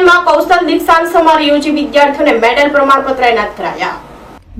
આઈટીઆઈમાં કૌશલ દીક્ષાંત સમારોહ યોજી વિદ્યાર્થીઓને મેડલ પ્રમાણપત્ર એનાયત કરાયા.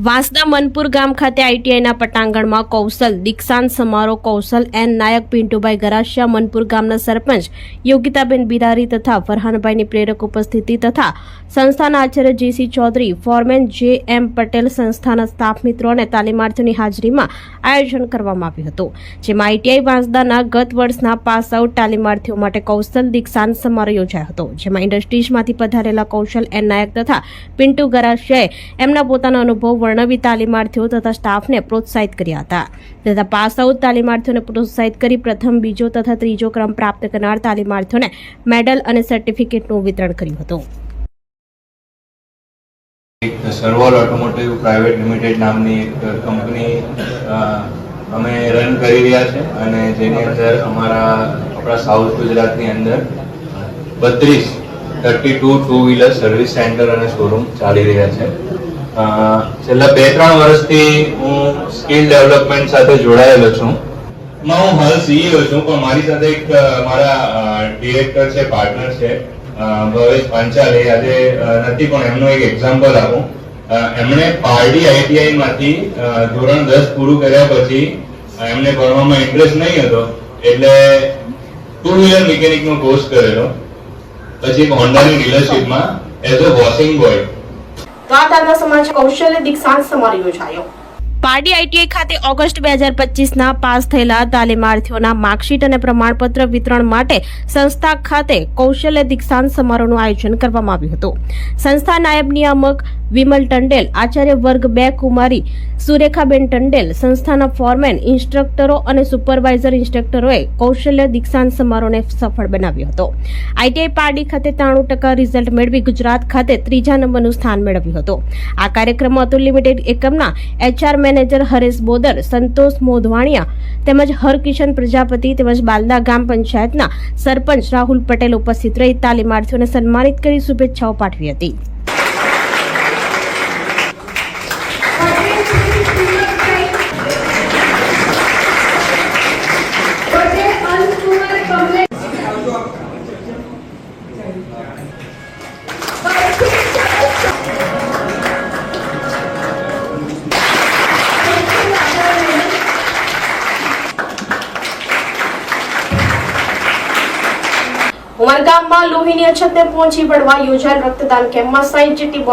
વાંસદા મનપુર ગામ ખાતે આઈટીઆઈના પટાંગણમાં કૌશલ દીક્ષાંત સમારોહ કૌશલ એન નાયક પિન્ટુભાઈ ગરાસિયા મનપુર ગામના સરપંચ યોગિતાબેન બિરારી તથા ફરહાનભાઈની પ્રેરક ઉપસ્થિતિ તથા સંસ્થાના આચાર્ય જેસી ચૌધરી, ફોરમેન જે એમ પટેલ સંસ્થાના સ્ટાફ મિત્રો અને તાલીમાર્થીઓની હાજરીમાં આયોજન કરવામાં આવ્યું હતું. જેમાં આઈટીઆઈ વાંસદાના ગત વર્ષના પાસ આઉટ તાલીમાર્થીઓ માટે કૌશલ દીક્ષાંત સમારોહ યોજાયો હતો. જેમાં ઇન્ડસ્ટ્રીઝમાંથી પધારેલા કૌશલ એન નાયક તથા પિન્ટુ ગરાસિયાએ એમના પોતાનો અનુભવ વર્ણવી તાલીમાર્થીઓ તથા સ્ટાફને પ્રોત્સાહિત કર્યા હતા. તથા પાસ આઉટ તાલીમાર્થીઓને પ્રોત્સાહિત કરી પ્રથમ, બીજો તથા ત્રીજો ક્રમ પ્રાપ્ત કરનાર તાલીમાર્થીઓને મેડલ અને સર્ટિફિકેટનું વિતરણ કર્યું હતું. એક ઓટોમોટિવ પ્રાઇવેટ લિમિટેડ નામની એક કંપની અમે રન કરી રહ્યા છે અને જેની અંદર અમારા આપણા સાઉથ ગુજરાતની અંદર બત્રીસ, thirty two two wheeler service centre અને શોરૂમ ચાલી રહ્યા છે. છેલ્લા બે ત્રણ વર્ષથી હું સ્કિલ ડેવલપમેન્ટ સાથે જોડાયેલો છું. માં હું હાલ સીઈઓ છું, પણ મારી સાથે એક મારા ડિરેક્ટર છે પાર્ટનર છે ભવેશ પાંચાલે. આજે નથી, પણ એમનો એક એક્ઝામ્પલ આપું. એમણે પારડી આઈટીઆઈ માંથી ધોરણ દસ પૂરું કર્યા પછી એમને ભણવામાં ઇન્ટરેસ્ટ નહીં હતો. એટલે ટુ વ્હીલર મિકેનિક નો કોર્સ કરેલો. પછી હોન્ડાની ડીલરશીપમાં એઝ અ વોશિંગ બોય તાજા સમાજ કૌશલ્ય દીક્ષાંત સમારોહ યોજાયો. પારડી આઈટીઆઈ ખાતે ઓગસ્ટ બે હજાર પચીસના પાસ થયેલા તાલીમાર્થીઓના માર્કશીટ અને પ્રમાણપત્ર વિતરણ માટે સંસ્થા ખાતે કૌશલ્ય દીક્ષાંત સમારોહનું આયોજન કરવામાં આવ્યું હતું. સંસ્થા નાયબ નિયામક વિમલ ટંડેલ, આચાર્ય વર્ગ બે કુમારી, સુરેખાબેન ટંડેલ, સંસ્થાના ફોરમેન, ઇન્સ્ટ્રક્ટરો અને સુપરવાઇઝર ઇન્સ્ટ્રક્ટરોએ કૌશલ્ય દીક્ષાંત સમારોહને સફળ બનાવ્યો હતો. આઈટીઆઈ પારડી ખાતે ત્રાણું ટકા રિઝલ્ટ મેળવી ગુજરાત ખાતે ત્રીજા નંબરનું સ્થાન મેળવ્યું હતું. આ કાર્યક્રમમાં અતુલ લિમિટેડ એકમના એચઆર મેનેજર હરેશ બોદર, સંતોષ મોધવાણિયા તેમજ હરકિશન પ્રજાપતિ તેમજ બાલદા ગામ પંચાયતના સરપંચ રાહુલ પટેલ ઉપસ્થિત રહી તાલીમાર્થીઓને સન્માનિત કરી શુભેચ્છાઓ પાઠવી હતી. ઉમરગામમાં લોહીની અછતને પહોંચી વળવા યોજાયેલ રક્તદાન કેમ્પમાં સાઈઠ જેટલી